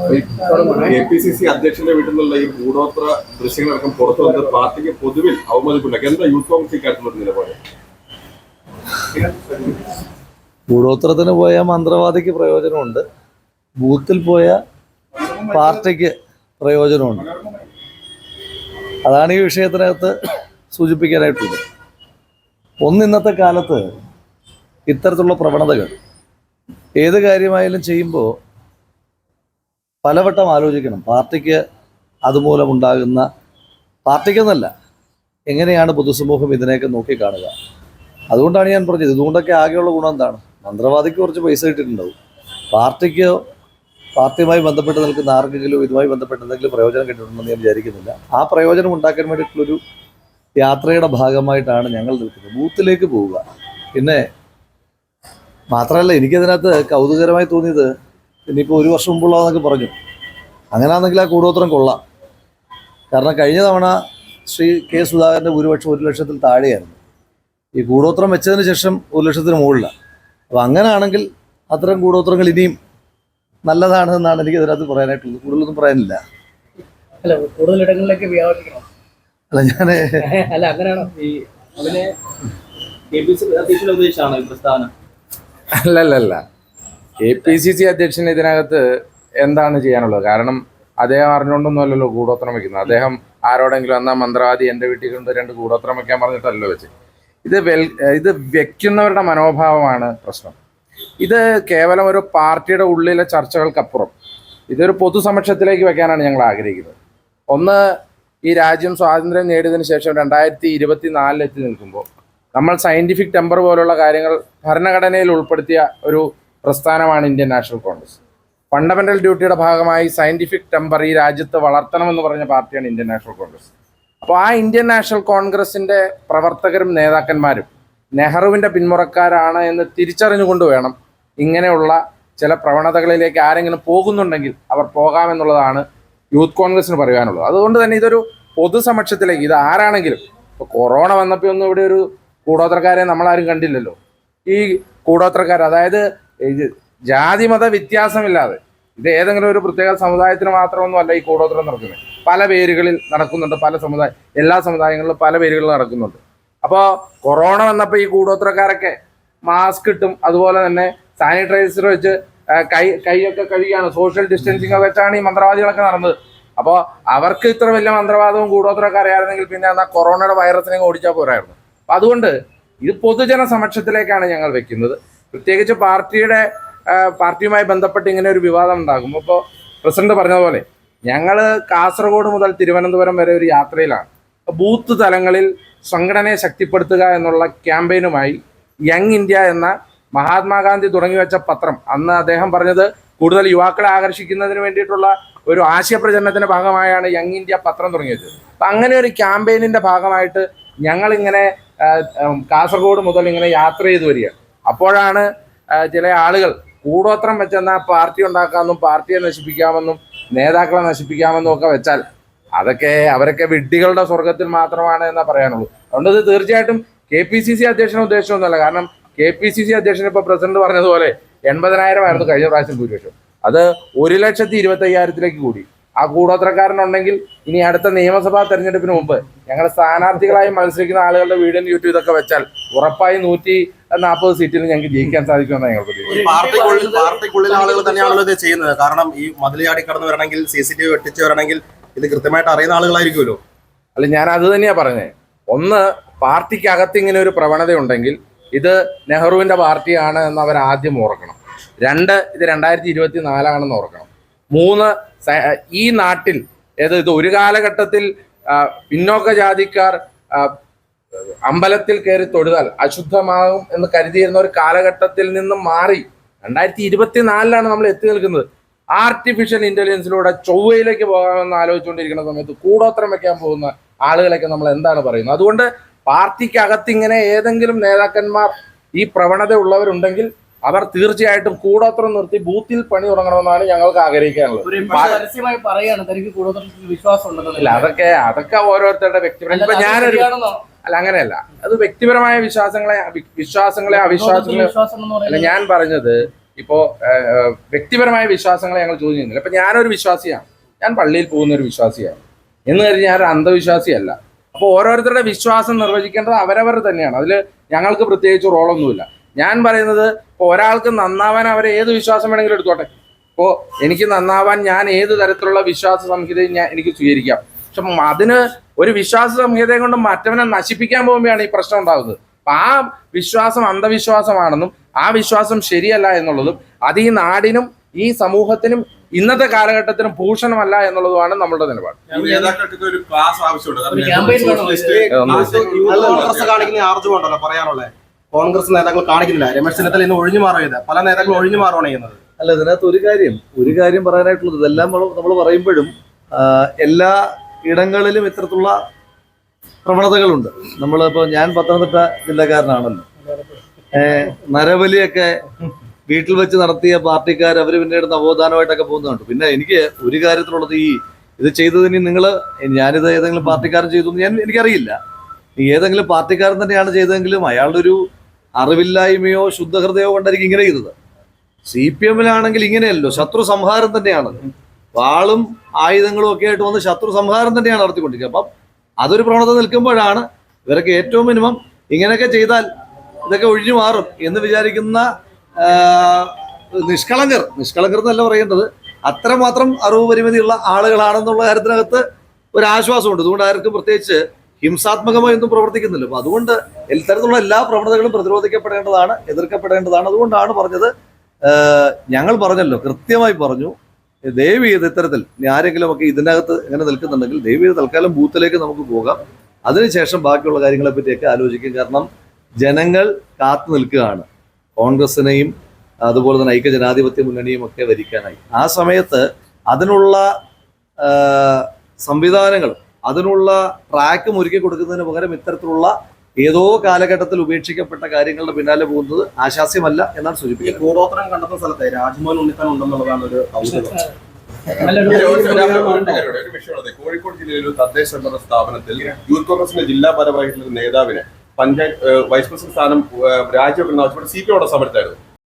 K P C C അധ്യക്ഷന്റെ വീട്ടിൽ നിന്നുള്ള ഈ കൂടോത്ര ദൃശ്യങ്ങളടക്കം പുറത്തു വന്നത് പാർട്ടിക്ക് പൊതുവിൽ അവമതിപ്പുണ്ടാക്കി എന്താ യൂത്ത് കോൺഗ്രസ് ഇക്കാര്യത്തിലുള്ള നിലപാട്? കൂടോത്രത്തിന് പോയ മന്ത്രവാദിക്ക് പ്രയോജനമുണ്ട്. ബൂത്തിൽ പോയ പാർട്ടിക്ക് പ്രയോജനമുണ്ട്. അതാണ് ഈ വിഷയത്തിനകത്ത് സൂചിപ്പിക്കാനായിട്ടുള്ളത് ഒന്ന് ഇന്നത്തെ കാലത്ത് ഇത്തരത്തിലുള്ള പ്രവണതകൾ ഏത് കാര്യമായാലും ചെയ്യുമ്പോൾ പലവട്ടം ആലോചിക്കണം. പാർട്ടിക്ക് അതുമൂലമുണ്ടാകുന്ന പാർട്ടിക്കെന്നല്ല എങ്ങനെയാണ് പൊതുസമൂഹം ഇതിനെയൊക്കെ നോക്കിക്കാണുക? അതുകൊണ്ടാണ് ഞാൻ പറഞ്ഞത് ഇതുകൊണ്ടൊക്കെ ആകെയുള്ള ഗുണം എന്താണ്? മന്ത്രവാദിക്ക് കുറച്ച് പൈസ കിട്ടിയിട്ടുണ്ടാവും. പാർട്ടിക്ക് പാർട്ടിയുമായി ബന്ധപ്പെട്ട് നിൽക്കുന്ന ആർക്കെങ്കിലും ഇതുമായി ബന്ധപ്പെട്ട് എന്തെങ്കിലും പ്രയോജനം കിട്ടിയിട്ടുണ്ടെന്ന് ഞാൻ വിചാരിക്കുന്നില്ല. ആ പ്രയോജനം ഉണ്ടാക്കാൻ വേണ്ടിയിട്ടുള്ളൊരു യാത്രയുടെ ഭാഗമായിട്ടാണ് ഞങ്ങൾ നിൽക്കുന്നത്. ബൂത്തിലേക്ക് പോവുക. പിന്നെ മാത്രമല്ല എനിക്കതിനകത്ത് കൗതുകരമായി തോന്നിയത് ഇനിയിപ്പോൾ ഒരു വർഷം മുമ്പുള്ളതെന്നൊക്കെ പറഞ്ഞു. അങ്ങനെയാണെങ്കിൽ ആ കൂടോത്രം കൊള്ളാം. കാരണം കഴിഞ്ഞ തവണ ശ്രീ കെ സുധാകരന്റെ ഭൂരിപക്ഷം ഒരു ലക്ഷത്തിൽ താഴെയായിരുന്നു. ഈ കൂടോത്രം വെച്ചതിന് ശേഷം ഒരു ലക്ഷത്തിന് മുകളിലാണ് അപ്പോൾ അങ്ങനെയാണെങ്കിൽ അത്തരം കൂടോത്രങ്ങൾ ഇനിയും നല്ലതാണ് എന്നാണ് എനിക്ക് ഇതിനകത്ത് പറയാനായിട്ടുള്ളത്. കൂടുതലൊന്നും പറയാനില്ല. അല്ല കൂടുതൽ ഇടങ്ങളിലേക്ക് വ്യാപിക്കണം അല്ല ഞാൻ അല്ല അങ്ങനെയാണോ? ഈ അവനെ അല്ലല്ലല്ല. കെ പി സി സി അധ്യക്ഷൻ ഇതിനകത്ത് എന്താണ് ചെയ്യാനുള്ളത്? കാരണം അദ്ദേഹം അറിഞ്ഞുകൊണ്ടൊന്നും അല്ലല്ലോ കൂടോത്രം വയ്ക്കുന്നത് അദ്ദേഹം ആരോടെങ്കിലും എന്നാ മന്ത്രവാദി എന്റെ വീട്ടിൽ കൊണ്ട് രണ്ട് കൂടോത്രം വെക്കാൻ പറഞ്ഞിട്ടല്ലോ വെച്ച്. ഇത് വെൽ ഇത് വെക്കുന്നവരുടെ മനോഭാവമാണ് പ്രശ്നം. ഇത് കേവലം ഒരു പാർട്ടിയുടെ ഉള്ളിലെ ചർച്ചകൾക്കപ്പുറം ഇതൊരു പൊതുസമക്ഷത്തിലേക്ക് വെക്കാനാണ് ഞങ്ങൾ ആഗ്രഹിക്കുന്നത്. ഒന്ന് ഈ രാജ്യം സ്വാതന്ത്ര്യം നേടിയതിനു ശേഷം രണ്ടായിരത്തി ഇരുപത്തി നാലിലെത്തി നിൽക്കുമ്പോൾ നമ്മൾ സയന്റിഫിക് ടെമ്പർ പോലുള്ള കാര്യങ്ങൾ ഭരണഘടനയിൽ ഉൾപ്പെടുത്തിയ ഒരു പ്രസ്ഥാനമാണ് ഇന്ത്യൻ നാഷണൽ കോൺഗ്രസ്. ഫണ്ടമെന്റൽ ഡ്യൂട്ടിയുടെ ഭാഗമായി സയന്റിഫിക് ടെമ്പർ ഈ രാജ്യത്ത് വളർത്തണമെന്ന് പറഞ്ഞ പാർട്ടിയാണ് ഇന്ത്യൻ നാഷണൽ കോൺഗ്രസ്. അപ്പോൾ ആ ഇന്ത്യൻ നാഷണൽ കോൺഗ്രസിന്റെ പ്രവർത്തകരും നേതാക്കന്മാരും നെഹ്റുവിന്റെ പിന്മുറക്കാരാണ് എന്ന് തിരിച്ചറിഞ്ഞുകൊണ്ട് വേണം ഇങ്ങനെയുള്ള ചില പ്രവണതകളിലേക്ക് ആരെങ്കിലും പോകുന്നുണ്ടെങ്കിൽ അവർ പോകാമെന്നുള്ളതാണ് യൂത്ത് കോൺഗ്രസിന് പറയാനുള്ളത്. അതുകൊണ്ട് തന്നെ ഇതൊരു പൊതുസമക്ഷത്തിലേക്ക് ഇത് ആരാണെങ്കിലും ഇപ്പോൾ കൊറോണ വന്നപ്പോൾ ഒന്നും ഇവിടെ ഒരു കൂടോത്രക്കാരെ നമ്മളാരും കണ്ടില്ലല്ലോ. ഈ കൂടോത്രക്കാർ അതായത് ജാതി മത വ്യത്യാസമില്ലാതെ ഇത് ഏതെങ്കിലും ഒരു പ്രത്യേക സമുദായത്തിന് മാത്രമൊന്നും അല്ല ഈ കൂടോത്രം നടക്കുന്നത്. പല പേരുകളിൽ നടക്കുന്നുണ്ട് പല സമുദായ എല്ലാ സമുദായങ്ങളിലും പല പേരുകളിൽ നടക്കുന്നുണ്ട്. അപ്പോൾ കൊറോണ വന്നപ്പോൾ ഈ കൂടോത്രക്കാരൊക്കെ മാസ്ക് ഇട്ടും അതുപോലെ തന്നെ സാനിറ്റൈസർ വെച്ച് കൈ കൈയൊക്കെ കഴുകിയാണ് സോഷ്യൽ ഡിസ്റ്റൻസിങ് ഒക്കെ വെച്ചാണ് ഈ മന്ത്രവാദികളൊക്കെ നടന്നത്. അപ്പോൾ അവർക്ക് ഇത്ര വലിയ മന്ത്രവാദവും കൂടോത്രമൊക്കെ അറിയാമായിരുന്നെങ്കിൽ പിന്നെ എന്നാൽ കൊറോണയുടെ വൈറസിനെ ഓടിച്ചാൽ പോരായിരുന്നു. അപ്പം അതുകൊണ്ട് ഇത് പൊതുജന സമക്ഷത്തിലേക്കാണ് ഞങ്ങൾ വെക്കുന്നത്. പ്രത്യേകിച്ച് പാർട്ടിയുടെ പാർട്ടിയുമായി ബന്ധപ്പെട്ട് ഇങ്ങനെ ഒരു വിവാദം ഉണ്ടാകുമ്പോൾ ഇപ്പോൾ പ്രസിഡന്റ് പറഞ്ഞതുപോലെ ഞങ്ങൾ കാസർഗോഡ് മുതൽ തിരുവനന്തപുരം വരെ ഒരു യാത്രയിലാണ്. ബൂത്ത് തലങ്ങളിൽ സംഘടനയെ ശക്തിപ്പെടുത്തുക എന്നുള്ള ക്യാമ്പയിനുമായി യങ് ഇന്ത്യ എന്ന മഹാത്മാഗാന്ധി തുടങ്ങി വെച്ച പത്രം അന്ന് അദ്ദേഹം പറഞ്ഞത് കൂടുതൽ യുവാക്കളെ ആകർഷിക്കുന്നതിന് വേണ്ടിയിട്ടുള്ള ഒരു ആശയപ്രചരണത്തിന്റെ ഭാഗമായാണ് യങ് ഇന്ത്യ പത്രം തുടങ്ങി വെച്ചത്. അപ്പൊ അങ്ങനെ ഒരു ക്യാമ്പയിനിന്റെ ഭാഗമായിട്ട് ഞങ്ങളിങ്ങനെ കാസർഗോഡ് മുതൽ ഇങ്ങനെ യാത്ര ചെയ്തു വരിക അപ്പോഴാണ് ചില ആളുകൾ കൂടോത്രം വെച്ചെന്നാൽ പാർട്ടി ഉണ്ടാക്കാമെന്നും പാർട്ടിയെ നശിപ്പിക്കാമെന്നും നേതാക്കളെ നശിപ്പിക്കാമെന്നും ഒക്കെ വെച്ചാൽ അതൊക്കെ അവരൊക്കെ വിഡ്ഢികളുടെ സ്വർഗത്തിൽ മാത്രമാണ് എന്നാ പറയാനുള്ളൂ. അതുകൊണ്ട് ഇത് തീർച്ചയായിട്ടും കെ പി സി സി അധ്യക്ഷന് ഉദ്ദേശമൊന്നുമല്ല കാരണം കെ പി സി സി അധ്യക്ഷൻ ഇപ്പൊ പ്രസിഡന്റ് പറഞ്ഞതുപോലെ എൺപതിനായിരം ആയിരുന്നു കഴിഞ്ഞ പ്രാവശ്യം ഭൂരിപക്ഷം. അത് ഒരു ലക്ഷത്തി ഇരുപത്തി അയ്യായിരത്തിലേക്ക് കൂടി. ആ കൂടോത്രക്കാരനുണ്ടെങ്കിൽ ഇനി അടുത്ത നിയമസഭാ തെരഞ്ഞെടുപ്പിന് മുമ്പ് ഞങ്ങൾ സ്ഥാനാർത്ഥികളായി മത്സരിക്കുന്ന ആളുകളുടെ വീടും യൂട്യൂബ് ഇതൊക്കെ വെച്ചാൽ ഉറപ്പായി നൂറ്റി നാൽപ്പത് സീറ്റിൽ ഞങ്ങൾക്ക് ജയിക്കാൻ സാധിക്കുമെന്നാണ് ഞങ്ങൾ പ്രതീക്ഷിക്കുന്നത്. പാർട്ടിക്കുള്ളിൽ പാർട്ടിക്കുള്ളിൽ ആളുകൾ തന്നെയാണല്ലോ ഇത് ചെയ്യുന്നത്. കാരണം ഈ മതിൽ ചാടി കടന്ന് വരണമെങ്കിൽ സി സി ടി വി വെട്ടിച്ച് വരണമെങ്കിൽ ഇത് കൃത്യമായിട്ട് അറിയുന്ന ആളുകളായിരിക്കുമല്ലോ. അല്ല ഞാൻ അത് തന്നെയാ പറഞ്ഞത് ഒന്ന് പാർട്ടിക്കകത്ത് ഇങ്ങനെ ഒരു പ്രവണത ഉണ്ടെങ്കിൽ ഇത് നെഹ്റുവിന്റെ പാർട്ടിയാണ് എന്ന് അവർ ആദ്യം ഓർക്കണം. രണ്ട് ഇത് രണ്ടായിരത്തി ഇരുപത്തി നാലാണെന്ന് ഓർക്കണം. മൂന്ന് ഈ നാട്ടിൽ ഏത് ഇത് ഒരു കാലഘട്ടത്തിൽ പിന്നോക്ക ജാതിക്കാർ അമ്പലത്തിൽ കയറി തൊഴുതാൽ അശുദ്ധമാകും എന്ന് കരുതിയിരുന്ന ഒരു കാലഘട്ടത്തിൽ നിന്നും മാറി രണ്ടായിരത്തി ഇരുപത്തിനാലിലാണ് നമ്മൾ എത്തി നിൽക്കുന്നത്. ആർട്ടിഫിഷ്യൽ ഇന്റലിജൻസിലൂടെ ചൊവ്വയിലേക്ക് പോകാമെന്ന് ആലോചിച്ചുകൊണ്ടിരിക്കുന്ന സമയത്ത് കൂടോത്രം വെക്കാൻ പോകുന്ന ആളുകളൊക്കെ നമ്മൾ എന്താണ് പറയുന്നത്? അതുകൊണ്ട് പാർട്ടിക്കകത്ത് ഇങ്ങനെ ഏതെങ്കിലും നേതാക്കന്മാർ ഈ പ്രവണത ഉള്ളവരുണ്ടെങ്കിൽ അവർ തീർച്ചയായിട്ടും കൂടോത്രം നിർത്തി ബൂത്തിൽ പണി തുടങ്ങണമെന്നാണ് ഞങ്ങൾക്ക് ആഗ്രഹിക്കാനുള്ളത്. ഉണ്ടെന്ന് അതൊക്കെ അതൊക്കെ ഓരോരുത്തരുടെ വ്യക്തിപരം ഇപ്പൊ ഞാനൊരു അല്ല അങ്ങനെയല്ല. അത് വ്യക്തിപരമായ വിശ്വാസങ്ങളെ വിശ്വാസങ്ങളെ അവിശ്വാസങ്ങളെ അല്ല ഞാൻ പറഞ്ഞത് ഇപ്പോ വ്യക്തിപരമായ വിശ്വാസങ്ങളെ ഞങ്ങൾ ചോദ്യം ചെയ്യുന്നില്ല. അപ്പൊ ഞാനൊരു വിശ്വാസിയാണ്. ഞാൻ പള്ളിയിൽ പോകുന്ന ഒരു വിശ്വാസിയാണ്. എന്ന് കരുതി ഞാൻ ഒരു അന്ധവിശ്വാസിയല്ല. അപ്പോൾ ഓരോരുത്തരുടെ വിശ്വാസം നിർവചിക്കേണ്ടത് അവരവർ തന്നെയാണ്. അതിൽ ഞങ്ങൾക്ക് പ്രത്യേകിച്ച് റോളൊന്നുമില്ല. ഞാൻ പറയുന്നത് ഇപ്പോൾ ഒരാൾക്ക് നന്നാവാൻ അവരെ ഏത് വിശ്വാസം വേണമെങ്കിലും എടുത്തോട്ടെ. ഇപ്പോൾ എനിക്ക് നന്നാവാൻ ഞാൻ ഏത് തരത്തിലുള്ള വിശ്വാസ സംഹിതയും ഞാൻ എനിക്ക് സ്വീകരിക്കാം. പക്ഷെ അതിന് ഒരു വിശ്വാസ സംഹിതയെ കൊണ്ട് മറ്റവനെ നശിപ്പിക്കാൻ പോകുമ്പോഴാണ് ഈ പ്രശ്നം ഉണ്ടാകുന്നത് അപ്പൊ ആ വിശ്വാസം അന്ധവിശ്വാസമാണെന്നും ആ വിശ്വാസം ശരിയല്ല എന്നുള്ളതും അത് ഈ നാടിനും ഈ സമൂഹത്തിനും ഇന്നത്തെ കാലഘട്ടത്തിനും ഭൂഷണമല്ല എന്നുള്ളതുമാണ് നമ്മളുടെ നിലപാട്. കോൺഗ്രസ് കാണിക്കുന്ന പറയാനുള്ളത് കോൺഗ്രസ് നേതാക്കൾ കാണിക്കുന്നില്ല. രമേശ് ചെന്നിത്തല ഇന്ന് ഒഴിഞ്ഞു മാറുക പല നേതാക്കൾ ഒഴിഞ്ഞു മാറുകയാണ് ചെയ്യുന്നത്. അല്ല ഇതിനകത്ത് ഒരു കാര്യം ഒരു കാര്യം പറയാനായിട്ടുള്ളത് ഇതെല്ലാം നമ്മൾ പറയുമ്പോഴും എല്ലാ ഇടങ്ങളിലും ഇത്തരത്തിലുള്ള പ്രവണതകളുണ്ട്. നമ്മളിപ്പോൾ ഞാൻ പത്തനംതിട്ട ജില്ലക്കാരനാണല്ലോ. നരബലിയൊക്കെ വീട്ടിൽ വെച്ച് നടത്തിയ പാർട്ടിക്കാർ അവർ പിന്നീട് നവോത്ഥാനമായിട്ടൊക്കെ പോകുന്നുണ്ട്. പിന്നെ എനിക്ക് ഒരു കാര്യത്തിലുള്ളത് ഈ ഇത് ചെയ്തതിന് നിങ്ങൾ ഞാനിത് ഏതെങ്കിലും പാർട്ടിക്കാരൻ ചെയ്തു ഞാൻ എനിക്കറിയില്ല. ഏതെങ്കിലും പാർട്ടിക്കാരൻ തന്നെയാണ് ചെയ്തതെങ്കിലും അയാളുടെ ഒരു അറിവില്ലായ്മയോ ശുദ്ധഹൃദയോ കൊണ്ടായിരിക്കും ഇങ്ങനെ ചെയ്തത്. സി പി എമ്മിലാണെങ്കിൽ ഇങ്ങനെയല്ലോ ശത്രു സംഹാരം തന്നെയാണ് വാളും ആയുധങ്ങളും ഒക്കെ ആയിട്ട് വന്ന് ശത്രു സംഹാരം തന്നെയാണ് നടത്തിക്കൊണ്ടിരിക്കുക. അപ്പം അതൊരു പ്രവണത നിൽക്കുമ്പോഴാണ് ഇവരൊക്കെ ഏറ്റവും മിനിമം ഇങ്ങനെയൊക്കെ ചെയ്താൽ ഇതൊക്കെ ഒഴിഞ്ഞു മാറും എന്ന് വിചാരിക്കുന്ന നിഷ്കളങ്കർ. നിഷ്കളങ്കർ എന്നല്ല പറയേണ്ടത്. അത്രമാത്രം അറിവ് പരിമിതിയുള്ള ആളുകളാണെന്നുള്ള കാര്യത്തിനകത്ത് ഒരു ആശ്വാസമുണ്ട്. അതുകൊണ്ട് ആർക്കും പ്രത്യേകിച്ച് ഹിംസാത്മകമായി ഒന്നും പ്രവർത്തിക്കുന്നില്ല. അപ്പൊ അതുകൊണ്ട് ഇത്തരത്തിലുള്ള എല്ലാ പ്രവണതകളും പ്രതിരോധിക്കപ്പെടേണ്ടതാണ് എതിർക്കപ്പെടേണ്ടതാണ്. അതുകൊണ്ടാണ് പറഞ്ഞത് ഞങ്ങൾ പറഞ്ഞല്ലോ കൃത്യമായി പറഞ്ഞു ദയവ് ചെയ്ത് ഇത്തരത്തിൽ ആരെങ്കിലും ഒക്കെ ഇതിനകത്ത് ഇങ്ങനെ നിൽക്കുന്നുണ്ടെങ്കിൽ ദയവ് ചെയ്ത് തൽക്കാലം ബൂത്തിലേക്ക് നമുക്ക് പോകാം. അതിനുശേഷം ബാക്കിയുള്ള കാര്യങ്ങളെ പറ്റിയൊക്കെ ആലോചിക്കും. കാരണം ജനങ്ങൾ കാത്തു നിൽക്കുകയാണ്. കോൺഗ്രസിനെയും അതുപോലെ തന്നെ ഐക്യ ജനാധിപത്യ മുന്നണിയും ഒക്കെ ഭരിക്കാനായി. ആ സമയത്ത് അതിനുള്ള സംവിധാനങ്ങൾ അതിനുള്ള ട്രാക്കും ഒരുക്കി കൊടുക്കുന്നതിന് പകരം ഇത്തരത്തിലുള്ള ഏതോ കാലഘട്ടത്തിൽ ഉപേക്ഷിക്കപ്പെട്ട കാര്യങ്ങളുടെ പിന്നാലെ പോകുന്നത് ആശാസ്യമല്ല എന്നാണ് സൂചിപ്പിക്കുന്നത്. കൂടോത്രം കണ്ടെത്തുന്ന സ്ഥലത്തെ രാജ്മോഹൻ ഉണ്ണിത്താൻ ഉണ്ടെന്നുള്ളതാണ് ഒരു ഒരു- വിഷയമുള്ളത് കോഴിക്കോട് ജില്ലയിൽ ഒരു തദ്ദേശ ഭരണ സ്ഥാപനത്തിൽ യൂത്ത് കോൺഗ്രസിന്റെ ജില്ലാ ഭാരവാഹികളുടെ നേതാവിനെ പഞ്ചായത്ത് വൈസ് പ്രസിഡന്റ് സ്ഥാനം രാജ്യം രാജിവെക്കുന്ന ആവശ്യപ്പെട്ട് സി പി അവിടെ സമരത്തായിരുന്നു